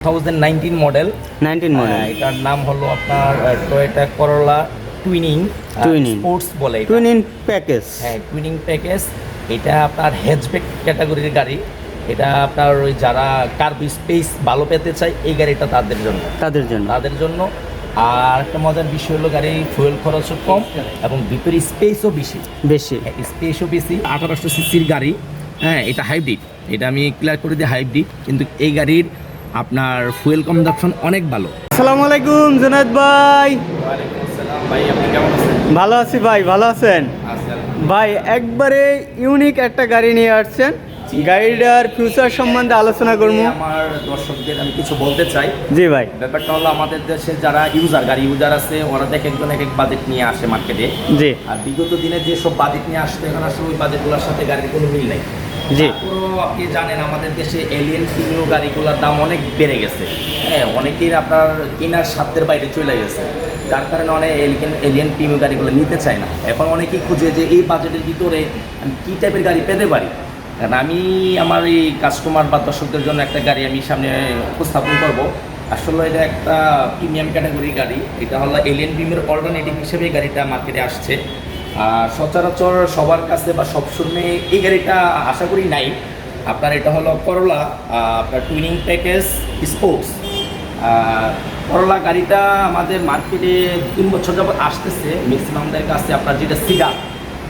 Thousand nineteen model nineteen model এটার নাম হলো আপনার Toyota Corolla twinning Twinning। Sports বলে এটা। টুইন প্যাকেজ হ্যাঁ টুইনিং প্যাকেজ এটা আপনার হ্যাচব্যাক ক্যাটাগরির গাড়ি। এটা আপনার ওই যারা কার্ব স্পেস ভালো পেতে চায় এই গাড়িটা তাদের জন্য। তাদের জন্য। তাদের জন্য। আর একটা মজার বিষয় হলো গাড়ির ফুয়েল খরচও কম এবং ভিতরে স্পেসও বেশি। বেশি। স্পেসও বেশি। আঠারোশো সিসির গাড়ি। হ্যাঁ এটা হাইব্রিড এটা আমি ক্লিয়ার করে দিই হাইব্রিড কিন্তু এই গাড়ির আপনার ফুয়েল কনজাপশন অনেক ভালো। আসসালামু আলাইকুম জুনাদ ভাই। ভাই আপনি কেমন আছেন? ভালো আছি ভাই ভালো আছেন? ভাই একবারে ইউনিক একটা গাড়ি নিয়ে আসছেন। গাড়িটার ফিউচার সম্বন্ধে আলোচনা করব। আমার দর্শকদের আমি কিছু বলতে চাই। জি ভাই। ব্যাপারটা হলো আমাদের দেশে যারা ইউজার গাড়ি ইউজার আছে ওরা এক একজন এক এক বাজেট নিয়ে আসে মার্কেটে জি। আর বিগত দিনে যেসব বাজেট নিয়ে আসতো এখন আসলে ওই বাজেটগুলোর সাথে গাড়ির কোনো মিল নেই। জি। তারপরেও আপনি জানেন আমাদের দেশে এলিয়েন প্রিমিয় গাড়িগুলোর দাম অনেক বেড়ে গেছে। হ্যাঁ অনেকের আপনার কেনার সাধ্যের বাইরে চলে গেছে। যার কারণে অনেক এলিয়েন এলিয়েন প্রিমিয় গাড়িগুলো নিতে চায় না। এখন অনেকেই খুঁজে যে এই বাজেটের ভিতরে আমি কী টাইপের গাড়ি পেতে পারি? কারণ আমি, আমার এই কাস্টমার বা দর্শকদের জন্য একটা গাড়ি আমি সামনে উপস্থাপন করব। আসলে এটা একটা প্রিমিয়াম ক্যাটাগরির গাড়ি। এটা হলো এলিয়েন প্রিমিয়ার অল্টারনেটিভ হিসেবে গাড়িটা মার্কেটে আসছে। সচরাচর সবার কাছে বা সবসময় এই গাড়িটা আশা করি নাই। আপনার এটা হলো করলা আপনার টুইনিং প্যাকেজ স্পোর্টস করলা গাড়িটা আমাদের মার্কেটে তিন বছর যাবত আসতেছে। ম্যাক্সিমামদের কাছে আপনার যেটা সিগার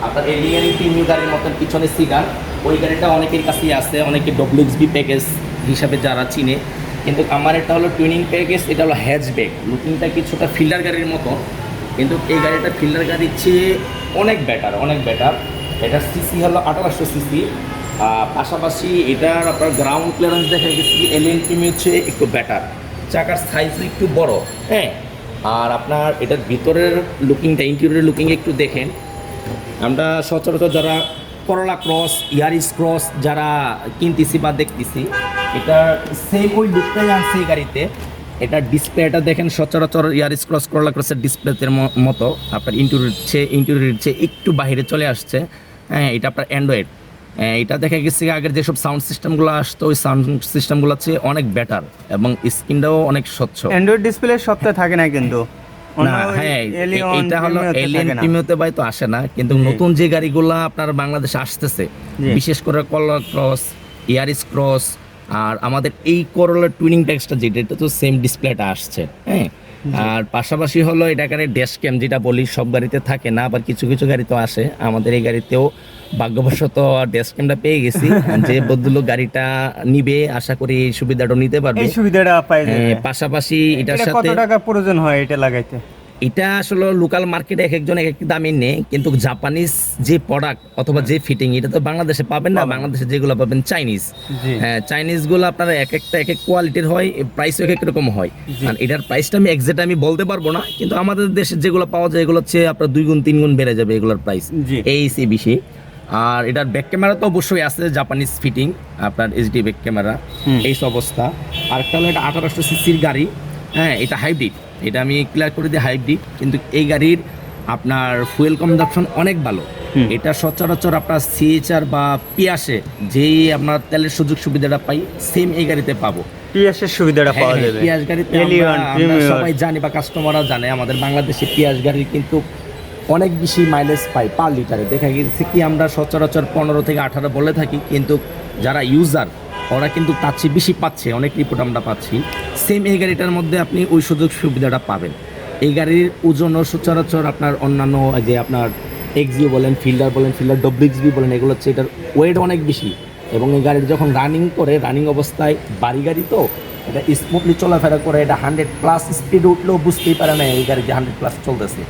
আপনার এলিয়ান প্রিমিয়াম গাড়ির মতন পিছনে সিগার ওই গাড়িটা অনেকের কাছেই আছে, অনেকে ডব্লিউএক্সবি প্যাকেজ হিসাবে যারা চিনে। কিন্তু আমার এটা হলো টুইনিং প্যাকেজ এটা হলো হ্যাচব্যাক লুকিংটা কিছুটা ফিল্ডার গাড়ির মতো। কিন্তু এই গাড়িটা ফিল্ডার গাড়ির চেয়ে অনেক বেটার অনেক বেটার এটার সিসি হলো আঠারোশো সিসি পাশাপাশি এটার আপনার গ্রাউন্ড ক্লিয়ারেন্স দেখা গেছে এলিয়েন প্রিমিয়ার চেয়ে একটু বেটার চাকার সাইজ একটু বড় হ্যাঁ? আর আপনার এটার ভিতরের লুকিংটা ইন্টেরিয়র লুকিং একটু দেখেন। আমরা সচরাচর যারা করলা ক্রস ইয়ারিস ক্রস যারা কিনতেছি বা দেখতেছি, এটা সেম ওই লুকটাই আনছে এই গাড়িতে। এটা ডিসপ্লেটা দেখেন সচরাচর ইয়ারিস ক্রস করলা ক্রসের ডিসপ্লেতের মতো। আপনার ইন্টেরিয়র চেয়ে ইন্টেরিয়র চেয়ে একটু বাইরে চলে আসছে। হ্যাঁ এটা আপনার অ্যান্ড্রয়েড এটা দেখা গেছে আগের যেসব সাউন্ড সিস্টেমগুলো আসতো ওই সাউন্ড সিস্টেমগুলো চেয়ে অনেক বেটার এবং স্ক্রিনটাও অনেক স্বচ্ছ। অ্যান্ড্রয়েড ডিসপ্লে সপ্তাহে থাকে না কিন্তু। না হ্যাঁ এটা হলো এলিয়েন তো আসে না কিন্তু নতুন যে গাড়িগুলো আপনার বাংলাদেশে আসতেছে বিশেষ করে কলার ক্রস ইয়ারিস ক্রস আর আমাদের এই করলার টুইনিং ট্যাক্সটা যেটা এটা তো সেম ডিসপ্লেটা আসছে হ্যাঁ? আর পাশাপাশি হলো এটা এখানে ড্যাশ ক্যাম যেটা বলি সব গাড়িতে থাকে না আবার কিছু কিছু গাড়িতেও আসে। আমাদের এই গাড়িতেও ভাগ্যবশত ড্যাশ ক্যামটা পেয়ে গেছি। যে বদলুক গাড়িটা নিবে আশা করি এই সুবিধাটা নিতে পারবে। এই সুবিধাটা পাই হ্যাঁ, পাশাপাশি এটার এটা কত সাথে টাকা প্রয়োজন হয় এটা লাগাইতে? এটা আসলে লোকাল মার্কেটে এক একজন এক এক দামে নেই কিন্তু জাপানিজ যে প্রোডাক্ট অথবা যে ফিটিং এটা তো বাংলাদেশে পাবেন না বাংলাদেশে যেগুলো পাবেন চাইনিজ হ্যাঁ চাইনিজগুলো আপনার এক একটা এক এক কোয়ালিটির হয় প্রাইস এক এক রকম হয়। আর এটার প্রাইসটা আমি এক্সাক্ট আমি বলতে পারব না কিন্তু আমাদের দেশে যেগুলো পাওয়া যায় এগুলো হচ্ছে আপনার দুই গুণ তিন গুণ বেড়ে যাবে এগুলোর প্রাইস এই সি বেশি আর এটার ব্যাক ক্যামেরা তো অবশ্যই আছে জাপানিজ ফিটিং আপনার এইচডি ব্যাক ক্যামেরা। এই অবস্থা। আর একটা হলো এটা আঠারোশো সিসির গাড়ি। হ্যাঁ এটা হাইব্রিড এটা আমি ক্লিয়ার করে দিই হাইব্রিড কিন্তু এই গাড়ির আপনার ফুয়েল কনজাপশন অনেক ভালো। এটা সচরাচর আপনার সিএচআর বা পিয়াসে যেই আপনার তেলের সুযোগ সুবিধাটা পাই সেম এই গাড়িতে পাবো। পিএসের সুবিধাটা পাওয়া হ্যাঁ, যাবে। পিয়াজ গাড়িতে। সবাই জানি বা কাস্টমাররা জানে আমাদের বাংলাদেশে পিয়াজ গাড়ির কিন্তু অনেক বেশি মাইলেজ পাই পার লিটারে দেখা গেছে কি আমরা সচরাচর পনেরো থেকে আঠারো বলে থাকি কিন্তু যারা ইউজার ওরা কিন্তু তার চেয়ে বেশি পাচ্ছে, অনেক রিপোর্ট আমরা পাচ্ছি। সেম এই গাড়িটার মধ্যে আপনি ওই সুযোগ সুবিধাটা পাবেন। এই গাড়ির ওজনও সচরাচর আপনার অন্যান্য যে আপনার এক্সিও বলেন, ফিল্ডার বলেন, ফিল্ডার ডব্লিউএক্সবি বলেন, এগুলো হচ্ছে এটার ওয়েট অনেক বেশি। এবং এই গাড়ির যখন রানিং করে রানিং অবস্থায় বাড়ি গাড়ি তো, এটা স্মুথলি চলাফেরা করে, এটা হান্ড্রেড প্লাস স্পিড উঠলেও বুঝতেই পারে না এই গাড়ি যে হান্ড্রেড প্লাস চলতেছে।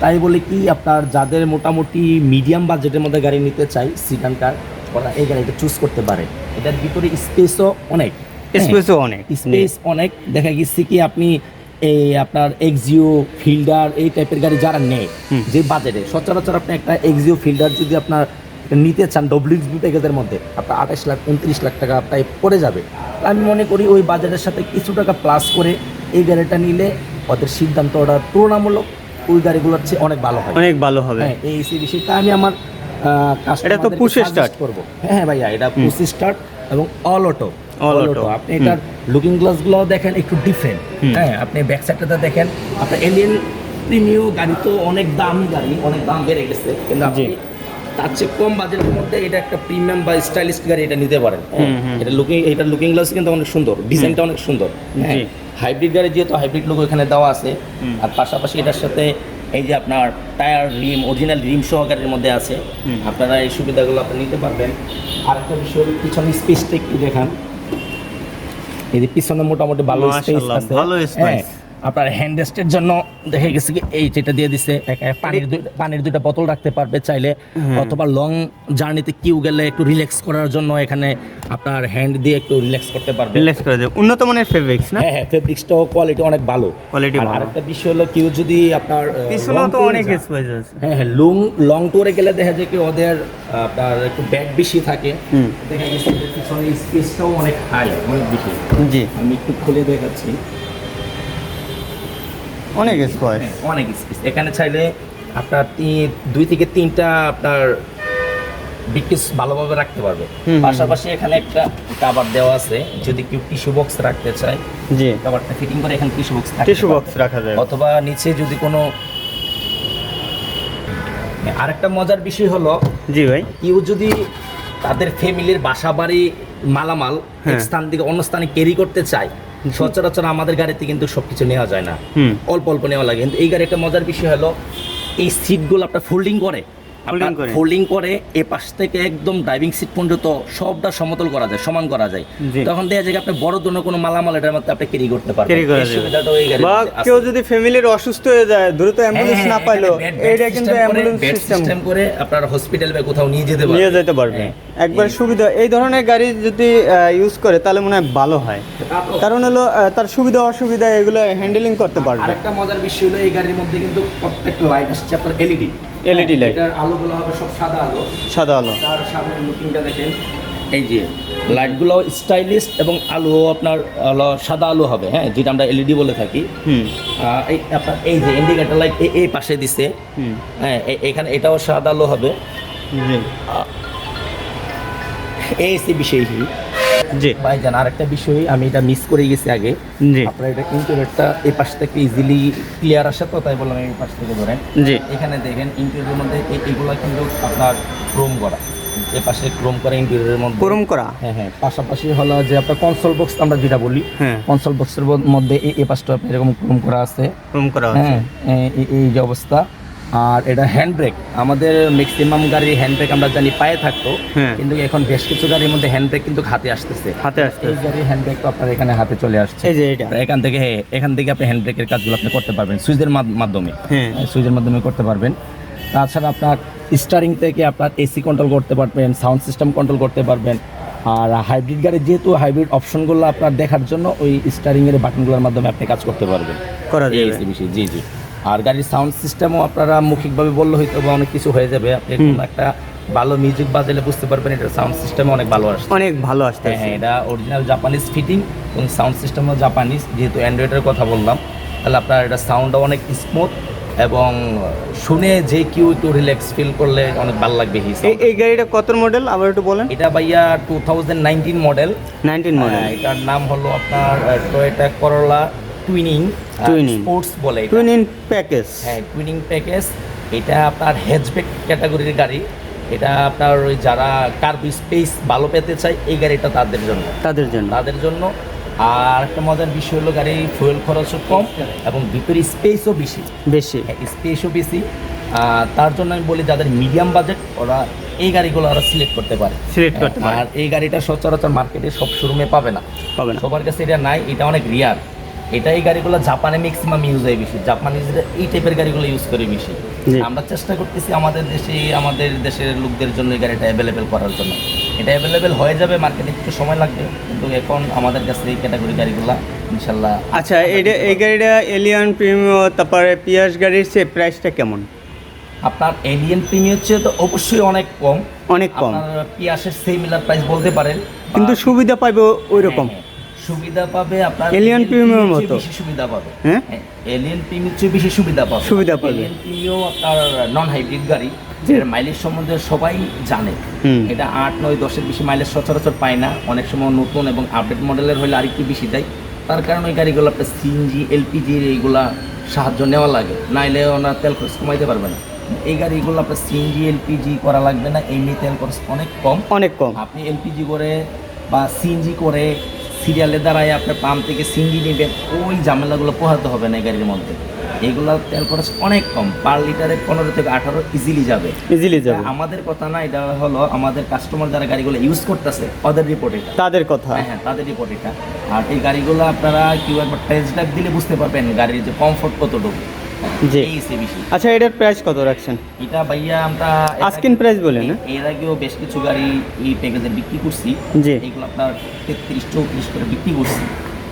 তাই বলে কি আপনার যাদের মোটামুটি মিডিয়াম বাজেটের মধ্যে গাড়ি নিতে চাই সিডান কার ওরা এই গাড়িটা চুজ করতে পারে এটার ভিতরে স্পেসও অনেক স্পেসও অনেক স্পেস অনেক। দেখা গেছে কি আপনি এই আপনার এক্সিও ফিল্ডার এই টাইপের গাড়ি যারা নেয় যে বাজেটে সচরাচর আপনি একটা এক্সিও ফিল্ডার যদি আপনার নিতে চান ডব্লিউএক্সবি প্যাকেজের মধ্যে আপনার আঠাশ লাখ উনত্রিশ লাখ টাকা প্রায় পড়ে যাবে। আমি মনে করি ওই বাজেটের সাথে কিছু টাকা প্লাস করে এই গাড়িটা নিলে ওদের সিদ্ধান্ত ওটা তুলনামূলক ওই গাড়িগুলোর চেয়ে অনেক ভালো হয়। অনেক ভালো হবে। হ্যাঁ এই সেই বিষয়টা আমি আমার এটা তো start। করব। হ্যাঁ ভাইয়া এটা পুশ স্টার্ট এবং অল অটো auto, auto। আপনি এটার লুকিং দেখেন একটু ডিফারেন্ট হ্যাঁ আপনি ব্যাক সাইডটা দেখেন আপনার এলিয়েন প্রিমিয় গাড়ি তো অনেক দামি গাড়ি অনেক দাম বেড়ে গেছে কিন্তু আপনি তার চেয়ে কম বাজেটের মধ্যে এটা একটা প্রিমিয়াম বা স্টাইলিশ গাড়ি এটা নিতে পারেন। হ্যাঁ। এটা লুকিং এটা লুকিং গ্লাস কিন্তু অনেক সুন্দর ডিজাইনটা অনেক সুন্দর। হ্যাঁ হাইব্রিড গাড়ি যেহেতু হাইব্রিড লোক এখানে দেওয়া আছে আর পাশাপাশি এটার সাথে এই যে আপনার টায়ার রিম অরিজিনাল রিম সহকারের মধ্যে আছে। আপনারা এই সুবিধাগুলো আপনি নিতে পারবেন। আর একটা বিষয় পিছনে স্পেসটা একটু দেখান। এই যে পিছনে মোটামুটি ভালো স্পেস আছে। ভালো space। হ্যাঁ, আপনার হ্যান্ড রেস্টের জন্য দেখে গেছে কি এই যেটা দিয়ে দিছে পানির পানির দুইটা বোতল রাখতে পারবে চাইলে। হ্যাঁ। অথবা লং জার্নিতে কিউ গেলে একটু রিল্যাক্স করার জন্য এখানে আপনার হ্যান্ড দিয়ে একটু রিল্যাক্স করতে পারবে। রিল্যাক্স করে দেবে। উন্নত মানের ফেব্রিক্স না? হ্যাঁ হ্যাঁ ফেব্রিক্সটাও কোয়ালিটি অনেক ভালো। আর ভালো। আরেকটা বিষয় হলো কেউ যদি আপনার পিছনেও long তো অনেক স্পেস আছে। হ্যাঁ হ্যাঁ লং লং ট্যুরে গেলে দেখা যায় কি ওদের আপনার একটু ব্যাগ বেশি থাকে। দেখা গেছে যে পিছনে স্পেসটাও অনেক হাই অনেক বেশি। জি। আমি একটু খুলে দেখাচ্ছি। অনেক স্পেস হ্যাঁ, অনেক স্পেস এখানে চাইলে আপনার দুই থেকে তিনটা আপনার বিকেস ভালোভাবে রাখতে পারবে। পাশাপাশি এখানে একটা কাবার দেওয়া আছে। যদি কেউ টিস্যু বক্স রাখতে চায় জি। কাবারটা ফিটিং করে এখানে টিস্যু বক্স টিস্যু বক্স রাখা যায় অথবা নিচে যদি কোনো আরেকটা মজার বিষয় হলো জি ভাই। কেউ যদি তাদের ফ্যামিলির বাসা বাড়ি মালামাল এক হ্যাঁ। স্থান থেকে অন্য স্থানে ক্যারি করতে চায় সচরাচর আমাদের গাড়িতে কিন্তু সবকিছু নেওয়া যায় না অল্প অল্প নেওয়া লাগে কিন্তু এই গাড়ি একটা মজার বিষয় হলো এই সিটগুলো আপনার ফোল্ডিং করে। ফোল্ডিং করে। এ পাশ থেকে একদম ড্রাইভিং সিট পর্যন্ত সবটা সমতল করা যায় সমান করা যায়। তখন দেখা যায় আপনি বড় ধরনের কোনো মালামাল এটার মধ্যে আপনি ক্যারি করতে পারবেন। বা কেউ যদি ফ্যামিলির অসুস্থ হয়ে যায় দ্রুত অ্যাম্বুলেন্স না পাইলো এইটা কিন্তু অ্যাম্বুলেন্স সিস্টেম করে আপনার হসপিটাল বা কোথাও নিয়ে যেতে পারবেন নিয়ে যেতে পারবে। হ্যাঁ। একবার সুবিধা এই ধরনের গাড়ি যদি ইউজ করে তাহলে মনে হয় ভালো হয়। কারণ হলো তার সুবিধা অসুবিধা এগুলো হ্যান্ডেলিং করতে পারবে। আরেকটা মজার বিষয় হলো এই গাড়ির মধ্যে কিন্তু প্রত্যেকটা লাইট আসছে আপনার এলইডি LED light। এটার আলোগুলো হবে সব সাদা আলো। সাদা আলো। তার সামনের লুকিংটা দেখেন। এই যে লাইটগুলো স্টাইলিশ এবং আলো আপনার সাদা আলো হবে হ্যাঁ যেটা আমরা এলইডি বলে থাকি। হুম। এই আপনার এই যে ইন্ডিকেটার লাইট এই পাশে দিছে। হুম। হ্যাঁ এখানে এটাও সাদা আলো হবে। জি এই সে বিষয় জি। ভাইজান আরেকটা বিষয় আমি এটা মিস করে গেছি আগে। জি। আপনার এটা ইন্টারনেটটা এই পাশ থেকে ইজিলি ক্লিয়ার আসে তো তাই বললাম এই পাশ থেকে ধরেন। জি। এখানে দেখেন ইন্টেরিয়রের মধ্যে এই- এইগুলো কিন্তু আপনার ক্রোম করা। এ পাশে ক্রোম করা ইন্টেরিয়রের মধ্যে। গরম করা? হ্যাঁ হ্যাঁ। পাশাপাশি হলো যে আপনার কনসোল বক্স আমরা যেটা বলি হ্যাঁ। কনসোল বক্সের মধ্যে এই এই পাশটা আপনার এরকম ক্রোম করা আছে। গরম করা হ্যাঁ এই যে অবস্থা। আর এটা হ্যান্ড ব্রেক আমাদের ম্যাক্সিমাম গাড়ি হ্যান্ড ব্রেক আমরা জানি পায়ে থাকতো হ্যাঁ। কিন্তু এখন বেশ কিছু গাড়ির মধ্যে হ্যান্ড ব্রেক কিন্তু হাতে আসতেছে। হাতে আসতে এই গাড়ির হ্যান্ড ব্রেক তো আপনার এখানে হাতে চলে আসছে। এই যে এটা। এখান থেকে হ্যাঁ, এখান থেকে আপনি হ্যান্ড ব্রেকের কাজগুলো আপনি করতে পারবেন সুইচের মাধ্যমে। হ্যাঁ। সুইচের মাধ্যমে করতে পারবেন। তাছাড়া আপনার স্টারিং থেকে আপনার এসি কন্ট্রোল করতে পারবেন সাউন্ড সিস্টেম কন্ট্রোল করতে পারবেন। আর হাইব্রিড গাড়ি যেহেতু হাইব্রিড অপশনগুলো আপনার দেখার জন্য ওই স্টারিং এর বাটনগুলোর মাধ্যমে আপনি কাজ করতে পারবেন। করা যাবে। জি জি। আর গাড়ির সাউন্ড সিস্টেমও আপনারা মৌখিকভাবে বললে হয়তো বা অনেক কিছু হয়ে যাবে। আপনি একটা ভালো মিউজিক বাজালে বুঝতে পারবেন এটা সাউন্ড সিস্টেম অনেক ভালো আসছে। অনেক ভালো আসতে হ্যাঁ হ্যাঁ এটা অরিজিনাল জাপানিজ ফিটিং এবং সাউন্ড সিস্টেমও জাপানিজ যেহেতু অ্যান্ড্রয়েডের কথা বললাম। তাহলে আপনার এটা সাউন্ডও অনেক স্মুথ এবং শুনে যে কেউ একটু রিল্যাক্স ফিল করলে অনেক ভালো লাগবে এই গাড়িটা কত মডেল আবার একটু বলেন। এটা ভাইয়া two thousand nineteen model nineteen model এটার নাম হলো আপনার Toyota Corolla twinning Twinning। Sports বলে। টুইন ইন প্যাকেজ হ্যাঁ টুইনিং প্যাকেজ এটা আপনার হ্যাচব্যাক ক্যাটাগরির গাড়ি। এটা আপনার ওই যারা কার্ব স্পেস ভালো পেতে চায় এই গাড়িটা তাদের জন্য। তাদের জন্য। তাদের জন্য। আর একটা মজার বিষয় হলো গাড়ির ফুয়েল খরচও কম এবং ভিতরে স্পেসও বেশি। বেশি। স্পেসও বেশি। আর তার জন্য আমি বলি যাদের মিডিয়াম বাজেট ওরা এই গাড়িগুলো ওরা সিলেক্ট করতে পারে। সিলেক্ট করতে পারে। আর এই গাড়িটা সচরাচর মার্কেটে সব শোরুমে পাবে না। পাবে না। সবার কাছে এটা নাই এটা অনেক রিয়ার এটা এই গাড়িগুলো জাপানে ম্যাক্সিমাম ইউজ হয় বেশি। জাপানিজরা এই টাইপের গাড়িগুলো ইউজ করে বেশি। আমরা চেষ্টা করতেছি আমাদের দেশে আমাদের দেশের লোকদের জন্য এই গাড়িটা অ্যাভেলেবেল করার জন্য। এটা অ্যাভেলেবেল হয়ে যাবে মার্কেটে একটু সময় লাগবে কিন্তু এখন আমাদের কাছে এই ক্যাটাগরি গাড়িগুলো ইনশাল্লাহ আচ্ছা এইটা এই গাড়িটা এলিয়ান প্রিমিও তারপরে পিয়াস গাড়ির সে প্রাইসটা কেমন? আপনার এলিয়েন প্রিমিয়ার চেয়ে তো অবশ্যই অনেক কম। অনেক কম। পিয়াসের সিমিলার প্রাইস বলতে পারেন। কিন্তু সুবিধা পাইবে ওই রকম হ্যাঁ, হ্যাঁ। সুবিধা পাবে আপনার Alien Premium মতো? বেশি সুবিধা পাবে। হ্যাঁ? এলিয়ন প্রিমিয়ার চেয়ে বেশি সুবিধা পাবে। সুবিধা পাবে। এলিয়ন প্রিমিও আপনার নন হাইব্রিড গাড়ি এর মাইলেজ সম্বন্ধে সবাই জানে। এটা আট নয় দশের বেশি মাইলেজ সচরাচর পায় না। অনেক সময় নতুন এবং আপডেট মডেলের হলে আরেকটু বেশি দেয়। তার কারণে ওই গাড়িগুলো আপনার সিএনজি এলপিজির এইগুলা সাহায্য নেওয়া লাগে। নাইলে ওনার তেল খরচ কমাইতে পারবে না। এই গাড়িগুলো আপনার সিএনজি এলপিজি করা লাগবে না। এমনি তেল খরচ অনেক কম। অনেক কম। আপনি এলপিজি করে বা সিএনজি করে সিরিয়ালে দাঁড়ায় আপনার পাম্প থেকে সিঙ্গি নেবেন ওই ঝামেলাগুলো পোহাতে হবে না গাড়ির মধ্যে। এগুলো তেল খরচ অনেক কম পার লিটারে পনেরো থেকে আঠারো ইজিলি যাবে। ইজিলি যাবে। আমাদের কথা না এটা হলো আমাদের কাস্টমার যারা গাড়িগুলো ইউজ করতেছে ওদের রিপোর্ট এটা। তাদের কথা। হ্যাঁ হ্যাঁ তাদের রিপোর্ট এটা। আর এই গাড়িগুলো আপনারা কেউ একবার টেস্ট ড্রাইভ দিলে বুঝতে পারবেন গাড়ির যে কমফোর্ট কতটুকু। জি। আচ্ছা এটার প্রাইস কত রাখছেন? এটা ভাইয়া আমরা আস্কিন প্রাইস বলেন না? এর আগেও বেশ কিছু গাড়ি এই প্যাকেজে বিক্রি করছি। জি। এগুলো আপনার তেত্রিশ চৌত্রিশ করে বিক্রি করছি।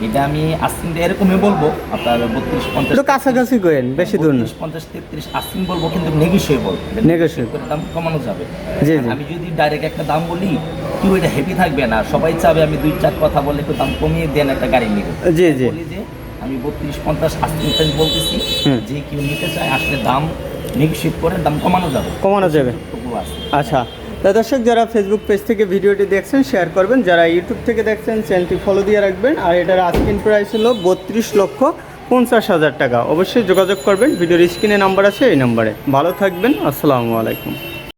এটা আমি আস্কিন এরকমই বলব আপনার বত্রিশ পঞ্চাশ একটু কাছাকাছি করেন বেশি দূর না। পঞ্চাশ তেত্রিশ আস্কিন বলব কিন্তু নেগোসিয়েবল। করে দাম কমানো যাবে। জি, জি। আমি যদি ডাইরেক্ট একটা দাম বলি কেউ এটা হেভি থাকবে না। সবাই চাবে আমি দুই চার কথা বলে একটু দাম কমিয়ে দেন একটা গাড়ি নিবে জি, জি। আমি বত্রিশ পঞ্চাশ আস্কিন প্রাইস বলতেছি যে কেউ নিতে চায় আসলে দাম নেগোসিয়েট করে দাম কমানো যাবে। কমানো যাবে। আচ্ছা। তা দর্শক যারা ফেসবুক পেজ থেকে ভিডিওটি দেখছেন শেয়ার করবেন। যারা ইউটিউব থেকে দেখছেন চ্যানেলটি ফলো দিয়ে রাখবেন। আর এটার আস্কিন প্রাইস হলো বত্রিশ লক্ষ পঞ্চাশ হাজার টাকা। অবশ্যই যোগাযোগ করবেন। ভিডিওর স্ক্রিনে নাম্বার আছে এই নাম্বারে ভালো থাকবেন। আসসালামু আলাইকুম।